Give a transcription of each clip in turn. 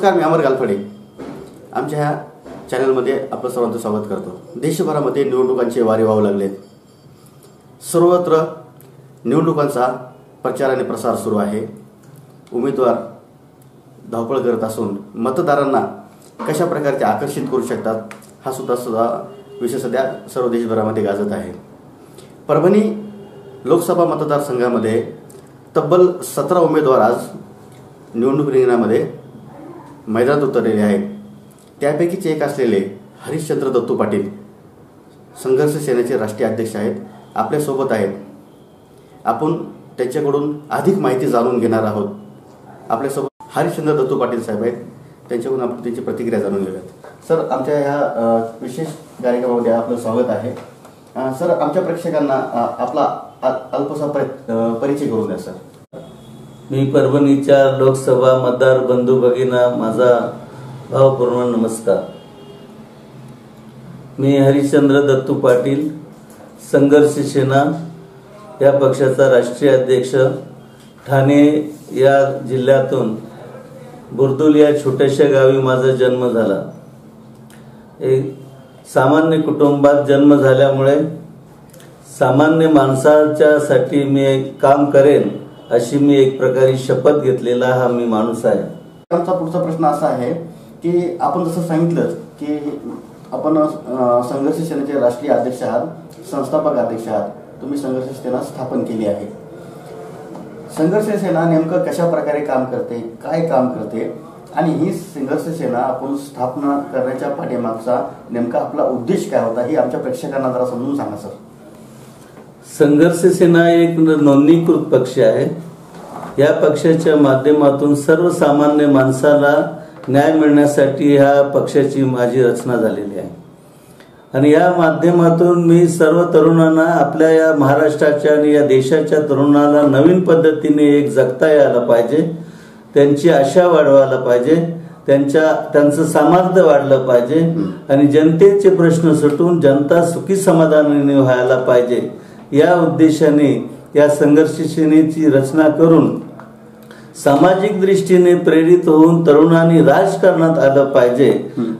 नमस्कार मी अमर गालफडे. आमच्या ह्या चॅनलमध्ये आपलं सर्वांचं स्वागत करतो. देशभरामध्ये निवडणुकांचे वारे वाहू लागलेत. सर्वत्र निवडणुकांचा प्रचार आणि प्रसार सुरू आहे. उमेदवार धावपळ करत असून मतदारांना कशा प्रकारचे आकर्षित करू शकतात हा सुद्धा सुद्धा विषय सध्या सर्व देशभरामध्ये गाजत आहे. परभणी लोकसभा मतदारसंघामध्ये तब्बल सतरा उमेदवार आज निवडणूक रिंगणामध्ये मैदानात उतरलेले आहेत. त्यापैकीच एक असलेले हरिश्चंद्र दत्तू पाटील संघर्ष सेनेचे राष्ट्रीय अध्यक्ष आहेत आपल्यासोबत आहेत. आपण त्यांच्याकडून अधिक माहिती जाणून घेणार आहोत. आपल्यासोबत हरिश्चंद्र दत्तू पाटील साहेब आहेत. त्यांच्याकडून आपण त्यांची प्रतिक्रिया जाणून घेऊयात. सर आमच्या ह्या विशेष कार्यक्रमामध्ये आपलं स्वागत आहे. सर आमच्या प्रेक्षकांना आपला अल्पसा परिचय करून द्या सर. मी परभणीच्या लोकसभा मतदार बंधू भगिना माझा भावपूर्ण नमस्कार. मी हरिश्चंद्र दत्तू पाटील संघर्ष सेना या पक्षाचा राष्ट्रीय अध्यक्ष. ठाणे या जिल्ह्यातून बुरदुल या छोट्याशा गावी माझा जन्म झाला. एक सामान्य कुटुंबात जन्म झाल्यामुळे सामान्य माणसाच्यासाठी मी काम करेन. अशी मी एक प्रकारे शपथ घेतलेला हा मी माणूस आहे. आमचा पुढचा प्रश्न असा आहे की आपण जसं सांगितलं की आपण संघर्ष सेनेचे राष्ट्रीय अध्यक्ष आहात संस्थापक अध्यक्ष आहात. तुम्ही संघर्ष सेना स्थापन केली आहे. संघर्ष सेना नेमकं कशा प्रकारे काम करते काय काम करते आणि ही संघर्ष सेना आपण स्थापना करण्याच्या पाठीमागचा नेमका आपला उद्देश काय होता हे आमच्या प्रेक्षकांना जरा समजून सांगा सर. संघर्ष सेना एक नोंदणीकृत पक्ष आहे. या पक्षाच्या माध्यमातून सर्वसामान्य माणसाला न्याय मिळण्यासाठी ह्या पक्षाची माझी रचना झालेली आहे. आणि या माध्यमातून मी सर्व तरुणांना आपल्या या महाराष्ट्राच्या आणि या देशाच्या तरुणाला नवीन पद्धतीने एक जगता यायला पाहिजे. त्यांची आशा वाढवायला पाहिजे. त्यांच्या त्यांचं सामर्थ्य वाढलं पाहिजे. आणि जनतेचे प्रश्न सुटून जनता सुखी समाधानाने व्हायला पाहिजे. या उद्देशाने या संघर्ष सेनेची रचना करून सामाजिक दृष्टीने प्रेरित होऊन तरुणांनी राजकारणात आलं पाहिजे.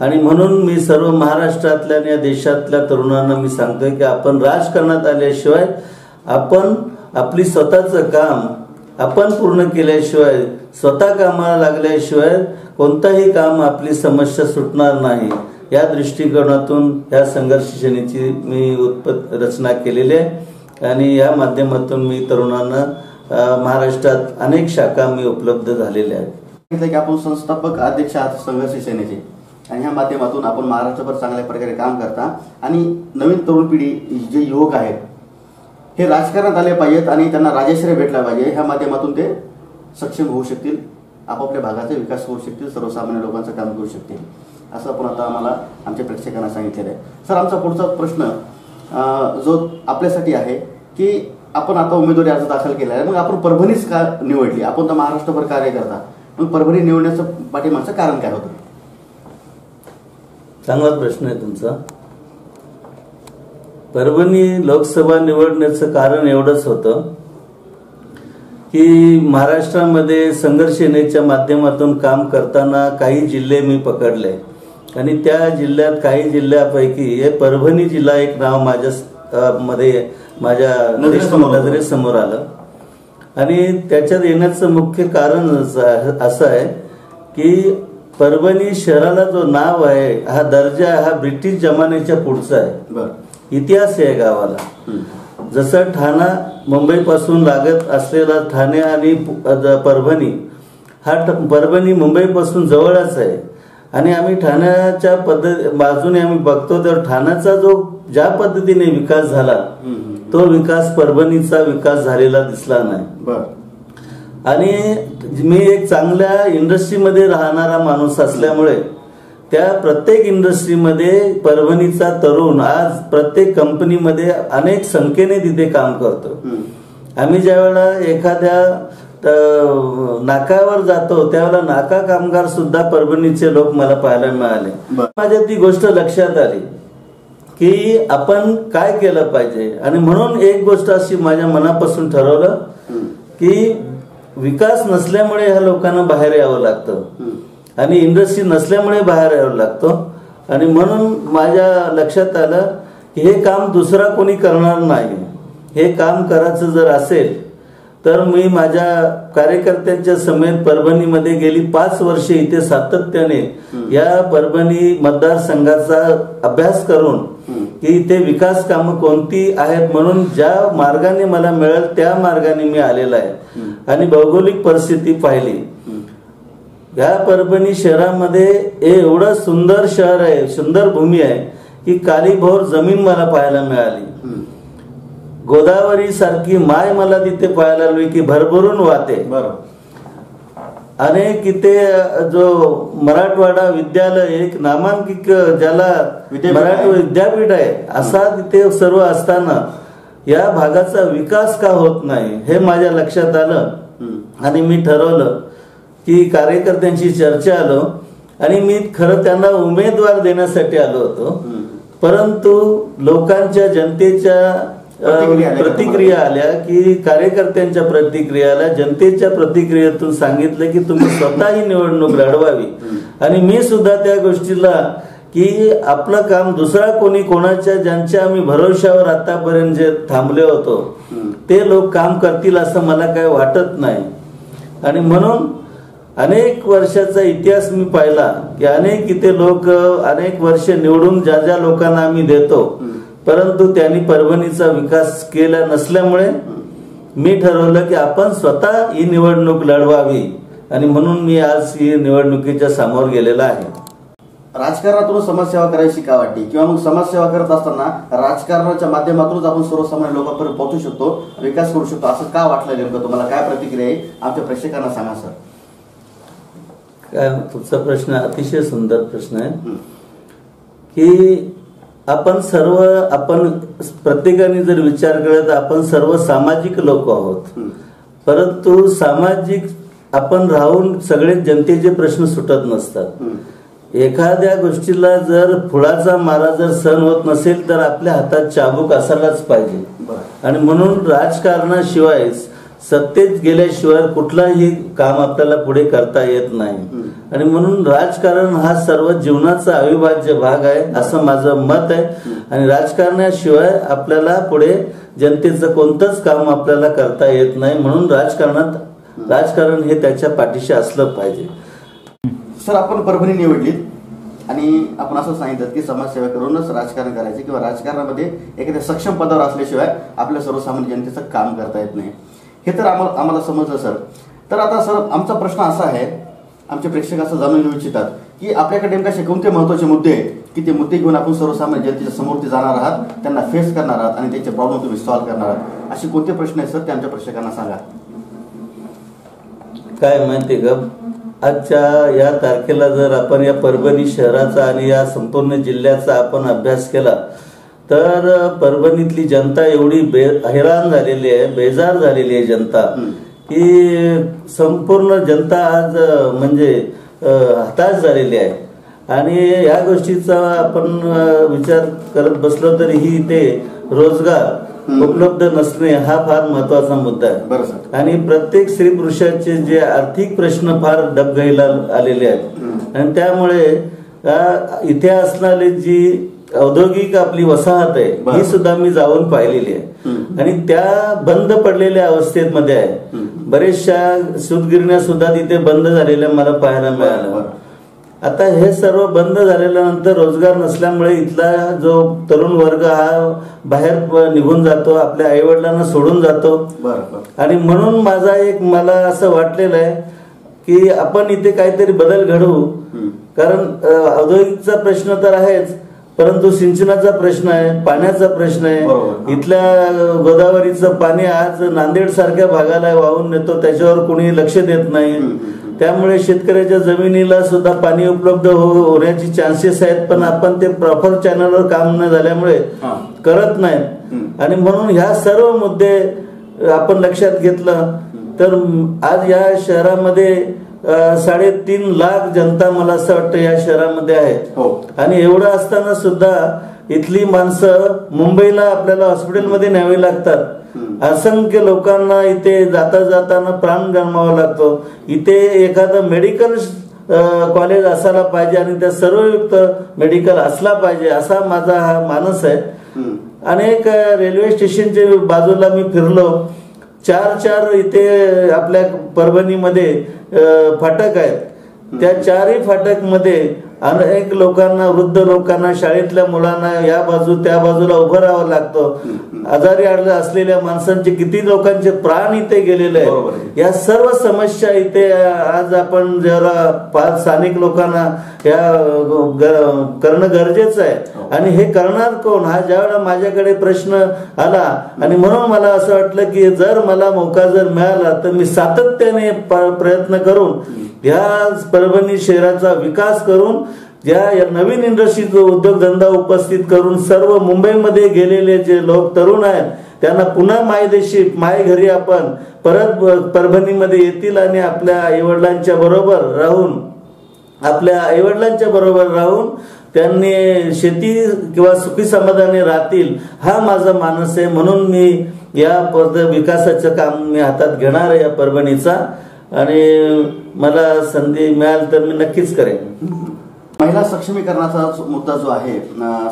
आणि म्हणून मी सर्व महाराष्ट्रातल्या आणि या देशातल्या तरुणांना मी सांगतोय की आपण राजकारणात आल्याशिवाय आपण आपली स्वतःचं काम आपण पूर्ण केल्याशिवाय स्वतः कामाला लागल्याशिवाय कोणताही काम आपली समस्या सुटणार नाही. या दृष्टिकोनातून या संघर्ष सेनेची मी उत्पत रचना केलेली आहे. आणि या माध्यमातून मी तरुणांना महाराष्ट्रात अनेक शाखा मी उपलब्ध झालेल्या आहेत. सांगितलं की आपण संस्थापक अध्यक्ष आहात संघर्ष सेनेचे. आणि ह्या माध्यमातून आपण महाराष्ट्रभर चांगल्या प्रकारे काम करता. आणि नवीन तरुण पिढी जे युवक आहेत हे राजकारणात आले पाहिजेत आणि त्यांना राजश्रय भेटला पाहिजे ह्या माध्यमातून ते सक्षम होऊ शकतील. आपापल्या भागाचा विकास होऊ शकतील सर्वसामान्य लोकांचं काम करू शकतील. असं आपण आता आम्हाला आमच्या प्रेक्षकांना सांगितलेलं आहे. सर आमचा पुढचा प्रश्न जो आपल्यासाठी आहे की आपण आता उमेदवारी अर्ज दाखल केला आहे मग आपण परभणीच का निवडली? आपण तर महाराष्ट्रभर कार्य करता. मग परभणी निवडण्याचं पाठीमागचं कारण काय होतं? चांगला प्रश्न आहे तुमचा. परभणी लोकसभा निवडण्याचं कारण एवढंच होतं की महाराष्ट्रामध्ये संघर्ष सेनेच्या माध्यमातून काम करताना काही जिल्हे मी पकडले. आणि त्या जिल्ह्यात काही जिल्ह्यापैकी हे परभणी जिल्हा एक नाव माझ्या मध्ये माझ्या नजरेसमोर आलं. आणि त्याच्यात येण्याचं मुख्य कारण असं आहे की परभणी शहराला जो नाव आहे हा दर्जा हा ब्रिटिश जमान्याच्या पुढचा आहे. इतिहास आहे गावाला. जसं ठाणा मुंबईपासून लागत असलेला ठाणे आणि परभणी हा परभणी मुंबईपासून जवळच आहे. आणि आम्ही ठाण्याच्या पद्धत बाजूने आम्ही बघतो तर ठाण्याचा जो ज्या पद्धतीने विकास झाला. तो विकास परभणीचा विकास झालेला दिसला नाही आणि मी एक चांगल्या इंडस्ट्रीमध्ये राहणारा माणूस असल्यामुळे त्या प्रत्येक इंडस्ट्रीमध्ये परभणीचा तरुण आज प्रत्येक कंपनीमध्ये अनेक संख्येने तिथे काम करतो. आम्ही ज्या वेळेला एखाद्या अ, नाकावर जातो त्यावेळेला नाका कामगार सुद्धा परभणीचे लोक मला पाहायला मिळाले. माझ्या ती गोष्ट लक्षात आली की आपण काय केलं पाहिजे आणि म्हणून एक गोष्ट अशी माझ्या मनापासून ठरवलं. की विकास नसल्यामुळे ह्या लोकांना बाहेर यावं लागतं. आणि इंडस्ट्री नसल्यामुळे बाहेर यावं लागतो आणि म्हणून माझ्या लक्षात आलं की हे काम दुसरा कोणी करणार नाही हे काम करायचं जर असेल तर मी माझ्या कार्यकर्त्यांच्या समेत परभणीमध्ये गेली पाच वर्षे इथे सातत्याने या परभणी मतदारसंघाचा अभ्यास करून की इथे विकास कामं कोणती आहेत म्हणून ज्या मार्गाने मला मिळेल त्या मार्गाने मी आलेला आहे. आणि भौगोलिक परिस्थिती पाहिली. या परभणी शहरामध्ये हे एवढं सुंदर शहर आहे सुंदर भूमी आहे की कालीभोर जमीन मला पाहायला मिळाली. गोदावरी सारखी माय मला तिथे पाहायला लागली की भरभरून वाहते बरोबर अनेक इथे जो मराठवाडा विद्यालय एक नामांकित ज्याला मराठी. विद्यापीठ आहे असा तिथे सर्व असताना या भागाचा विकास का होत नाही हे माझ्या लक्षात आलं. आणि मी ठरवलं की कार्यकर्त्यांशी चर्चा आलो आणि मी खरं त्यांना उमेदवार देण्यासाठी आलो होतो. परंतु लोकांच्या जनतेच्या प्रतिक्रिया आल्या का कार्यकर्त्यांच्या प्रतिक्रिया आल्या जनतेच्या प्रतिक्रियेतून सांगितलं की तुम्ही स्वतः ही निवडणूक लढवावी. आणि मी सुद्धा त्या गोष्टीला की आपलं काम दुसरा कोणी कोणाच्या ज्यांच्या आम्ही भरोशावर आतापर्यंत जे थांबले होतो. ते लोक काम करतील असं मला काय वाटत नाही. आणि म्हणून अनेक वर्षाचा इतिहास मी पाहिला की अनेक इथे लोक अनेक वर्ष निवडून ज्या ज्या लोकांना आम्ही देतो परंतु त्यांनी परभणीचा विकास केला नसल्यामुळे मी ठरवलं की आपण स्वतः ही निवडणूक लढवावी. आणि म्हणून मी आज ही निवडणुकीच्या समोर गेलेला आहे. राजकारणातून समाजसेवा करायची का वाटते किंवा मग समाजसेवा करत असताना राजकारणाच्या माध्यमातूनच आपण सर्वसामान्य लोकांपर्यंत पोहोचू शकतो विकास करू शकतो. असं का वाटलं नेमकं तुम्हाला? काय प्रतिक्रिया आहे? आमच्या प्रेक्षकांना सांगा सर. काय? तुमचा प्रश्न अतिशय सुंदर प्रश्न आहे. की आपण सर्व आपण प्रत्येकाने जर विचार केला तर आपण सर्व सामाजिक लोक आहोत. परंतु सामाजिक आपण राहून सगळे जनतेचे प्रश्न सुटत नसतात. एखाद्या गोष्टीला जर फुलाचा मारा जर सहन होत नसेल तर आपल्या हातात चाबूक असायलाच पाहिजे आणि म्हणून राजकारणाशिवाय सत्तेत गेल्याशिवाय कुठलाही काम आपल्याला पुढे करता येत नाही. आणि म्हणून राजकारण हा सर्व जीवनाचा अविभाज्य भाग आहे असं माझं मत आहे. आणि राजकारणाशिवाय आपल्याला पुढे जनतेचं कोणतंच काम आपल्याला करता येत नाही म्हणून राजकारणात राजकारण हे त्याच्या पाठीशी असलं पाहिजे. सर आपण परभणी निवडली आणि आपण असं सांगितलं की समाजसेवा करूनच राजकारण करायचे किंवा राजकारणामध्ये एखाद्या सक्षम पदावर असल्याशिवाय आपल्या सर्वसामान्य जनतेचं काम करता येत नाही. हे तर आम्हाला आम्हाला समजलं सर. तर आता सर आमचा प्रश्न असा आहे आमचे प्रेक्षक असं जाणून घेऊ इच्छितात की आपल्याकडे नेमके कोणते महत्त्वाचे मुद्दे आहेत की ते मुद्दे घेऊन आपण सर्वसामान्य जनतेच्या समोर ते जाणार आहात त्यांना फेस करणार आहात आणि त्यांचे प्रॉब्लेम तुम्ही सॉल्व्ह करणार आहात? असे कोणते प्रश्न आहेत सर ते आमच्या प्रेक्षकांना सांगा. काय माहिती का? आजच्या या तारखेला जर आपण या परभणी शहराचा आणि या संपूर्ण जिल्ह्याचा आपण अभ्यास केला तर परभणीतली जनता एवढी बे हैराण झालेली आहे बेजार झालेली आहे जनता. की संपूर्ण जनता आज म्हणजे हताश झालेली आहे आणि या गोष्टीचा आपण विचार करत बसलो तरी ही इथे रोजगार. उपलब्ध नसणे हा फार महत्त्वाचा मुद्दा आहे आणि प्रत्येक स्त्री पुरुषाचे जे आर्थिक प्रश्न फार डबघाईला आलेले आहेत. आणि त्यामुळे इथे असणारी जी औद्योगिक आपली वसाहत आहे. ही सुद्धा मी जाऊन पाहिलेली आहे. आणि त्या बंद पडलेल्या अवस्थेमध्ये आहे हम्म. बरेचशा सूतगिरण्या सुद्धा तिथे बंद झालेल्या मला पाहायला मिळालं बरं. आता हे सर्व बंद झाल्यानंतर रोजगार नसल्यामुळे इथला जो तरुण वर्ग हा बाहेर निघून जातो आपल्या आईवडिलांना सोडून जातो आणि म्हणून माझा एक मला असं वाटलेलं आहे की आपण इथे काहीतरी बदल घडवू. कारण औद्योगिकचा प्रश्न तर आहेच परंतु सिंचनाचा प्रश्न आहे पाण्याचा प्रश्न आहे. इथल्या गोदावरीचं पाणी आज नांदेड सारख्या भागाला वाहून नेतो त्याच्यावर कोणी लक्ष देत नाही. त्यामुळे शेतकऱ्याच्या जमिनीला सुद्धा पाणी उपलब्ध हो- होण्याची चान्सेस आहेत पण आपण ते प्रॉपर चॅनलवर काम न झाल्यामुळे. करत नाहीत हम्म. आणि म्हणून ह्या सर्व मुद्दे आपण लक्षात घेतलं तर आज या शहरामध्ये साडेतीन लाख जनता मला असं वाटतं या शहरामध्ये आहे. हो. आणि एवढं असताना सुद्धा इथली माणसं मुंबईला आपल्याला हॉस्पिटलमध्ये न्यावी लागतात. असंख्य लोकांना इथे जाता जाताना प्राण गमावा लागतो. इथे एखादं मेडिकल कॉलेज असायला पाहिजे आणि त्या सर्वयुक्त मेडिकल असला पाहिजे असा माझा हा मानस आहे. अनेक रेल्वे स्टेशनच्या बाजूला मी फिरलो. चार चार इथे आपल्या परभणीमध्ये फाटक आहेत. त्या चारही फाटकमध्ये अनेक लोकांना वृद्ध लोकांना शाळेतल्या मुलांना या बाजू त्या बाजूला उभं राहावं लागतं. आजारी आडलं असलेल्या माणसांचे किती लोकांचे प्राण इथे गेलेले. आहेत. या सर्व समस्या इथे आज आपण जरा पाच स्थानिक लोकांना या करणं गरजेचं आहे. आणि हे करणार कोण? हा ज्यावेळेला माझ्याकडे प्रश्न आला आणि म्हणून मला असं वाटलं की जर मला मौका जर मिळाला तर मी सातत्याने प्रयत्न करून या परभणी शहराचा विकास करून ज्या या नवीन इंडस्ट्रीचा उद्योगधंदा उपस्थित करून सर्व मुंबईमध्ये गेलेले जे लोक तरुण आहेत त्यांना पुन्हा मायदेशी माय घरी आपण परत परभणीमध्ये येतील आणि आपल्या आईवडिलांच्या बरोबर राहून आपल्या आईवडिलांच्या बरोबर राहून त्यांनी शेती किंवा सुखी समाधानी राहतील हा माझा मानस आहे. म्हणून मी या पद विकासाचं काम मी हातात घेणार आहे या परभणीचा. आणि मला संधी मिळाल तर मी नक्कीच करेन. महिला सक्षमीकरणाचा मुद्दा जो आहे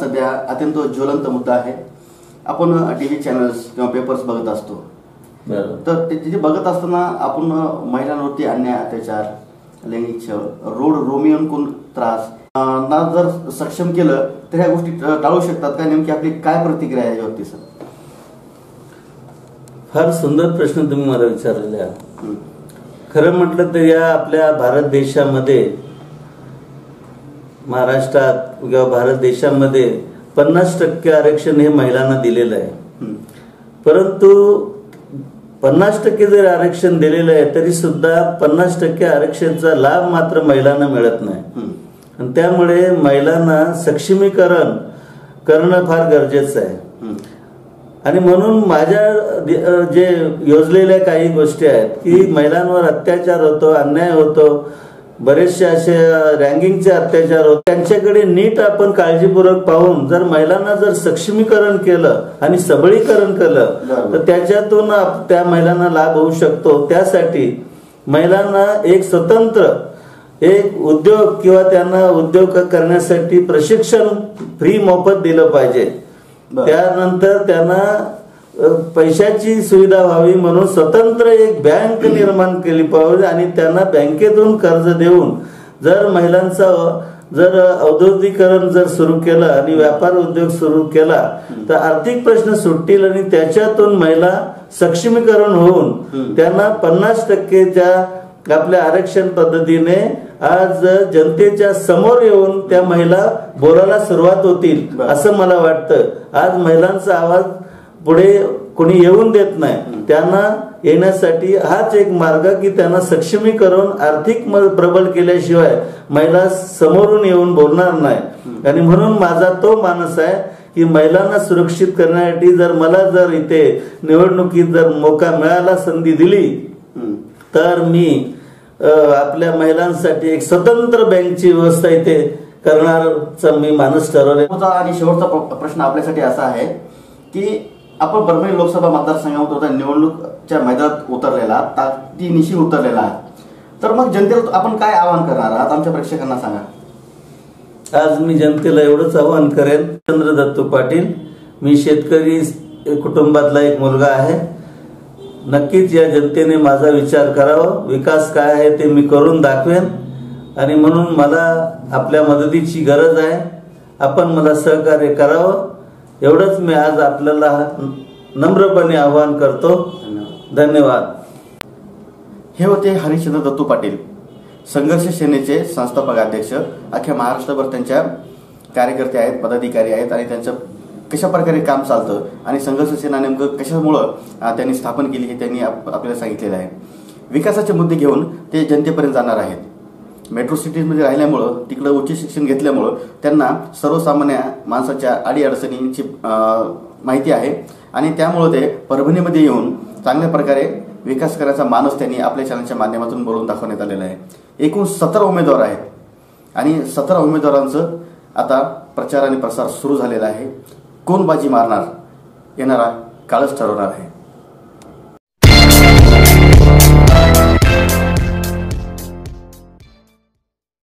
सध्या अत्यंत ज्वलंत मुद्दा आहे. आपण टीव्ही चॅनल्स किंवा पेपर्स बघत असतो. तर ते तिथे बघत असताना आपण महिलांवरती अन्याय अत्याचार लैंगिक छळ रोड रोमियन त्रास अं, ना जर सक्षम केलं तर ह्या गोष्टी ट- टाळू शकतात का? नेमकी आपली काय प्रतिक्रिया आहे याच्यावरती सर फार सुंदर प्रश्न तुम्ही मला विचारलेला. खरं म्हटलं तर या आपल्या भारत देशामध्ये महाराष्ट्रात किंवा भारत देशामध्ये पन्नास टक्के आरक्षण हे महिलांना दिलेलं आहे. परंतु पन्नास टक्के जरी आरक्षण दिलेलं आहे तरी सुद्धा पन्नास टक्के आरक्षणाचा लाभ मात्र महिलांना मिळत नाही. आणि त्यामुळे महिलांना सक्षमीकरण करणं फार गरजेचं आहे. आणि म्हणून माझ्या जे योजलेल्या काही गोष्टी आहेत की महिलांवर अत्याचार होतो अन्याय होतो बरेचसे असे रँकिंगचे अत्याचार होते त्यांच्याकडे नीट आपण काळजीपूर्वक पाहून जर महिलांना जर सक्षमीकरण केलं आणि सबळीकरण केलं. तर त्याच्यातून त्या महिलांना लाभ होऊ शकतो त्यासाठी महिलांना एक स्वतंत्र एक उद्योग किंवा त्यांना उद्योग करण्यासाठी प्रशिक्षण फ्री मोफत दिलं पाहिजे. त्यानंतर त्यांना पैशाची सुविधा व्हावी म्हणून स्वतंत्र एक बँक निर्माण केली पाहिजे आणि त्यांना बँकेतून कर्ज देऊन जर महिलांचा जर औद्योगिकरण जर सुरू केलं आणि व्यापार उद्योग सुरू केला तर आर्थिक प्रश्न सुटतील आणि त्याच्यातून महिला सक्षमीकरण होऊन त्यांना पन्नास टक्केच्या आपल्या आरक्षण पद्धतीने आज जनतेच्या समोर येऊन त्या महिला बोलायला सुरुवात होतील. असं मला वाटतं आज महिलांचा आवाज पुढे कोणी येऊन देत नाही त्यांना येण्यासाठी हाच एक मार्ग की त्यांना सक्षमीकरण आर्थिक प्रबल केल्याशिवाय महिला समोरून येऊन बोलणार नाही. आणि म्हणून माझा तो मानस आहे की महिलांना सुरक्षित करण्यासाठी जर मला जर इथे निवडणुकीत जर मोका मिळाला संधी दिली तर मी आपल्या महिलांसाठी एक स्वतंत्र बँकची व्यवस्था इथे करणारचा मी मानस ठरवले आणि शेवटचा प्रश्न आपल्यासाठी असा आहे की आपण परभणी लोकसभा मतदारसंघामध्ये होता निवडणूकच्या मैदानात उतरलेला ताकदीनिशी उतरलेला आहे तर मग जनतेला आपण काय आवाहन करणार आहात आमच्या प्रेक्षकांना सांगा. आज मी जनतेला एवढंच आवाहन करेन चंद्र दत्तू पाटील मी शेतकरी कुटुंबातला एक मुलगा आहे. नक्कीच या जनतेने माझा विचार करावा विकास काय आहे ते मी करून दाखवेन. आणि म्हणून मला आपल्या मदतीची गरज आहे. आपण मला सहकार्य करावं. एवढंच मी आज आपल्याला नम्रपणे आवाहन करतो. धन्यवाद. हे होते हरिश्चंद्र दत्तू पाटील संघर्ष सेनेचे संस्थापक अध्यक्ष अख्ख्या महाराष्ट्रभर त्यांच्या कार्यकर्ते आहेत पदाधिकारी आहेत आणि त्यांचं कशा प्रकारे काम चालतं आणि संघर्ष सेना नेमकं कशामुळं त्यांनी स्थापन केली हे त्यांनी आप- आपल्याला सांगितलेलं आहे. विकासाचे मुद्दे घेऊन ते जनतेपर्यंत जाणार आहेत. मेट्रो सिटीजमध्ये राहिल्यामुळं तिकडं उच्च शिक्षण घेतल्यामुळं त्यांना सर्वसामान्य माणसाच्या अडीअडचणींची माहिती आहे. आणि त्यामुळं ते परभणीमध्ये येऊन चांगल्या प्रकारे विकास करायचा मानस त्यांनी आपल्या चॅनलच्या माध्यमातून बोलून दाखवण्यात आलेला आहे. एकूण सतरा उमेदवार आहेत. आणि सतरा उमेदवारांचं आता प्रचार आणि प्रसार सुरू झालेला आहे. कोण बाजी मारणार? येणारा काळच ठरवणार आहे.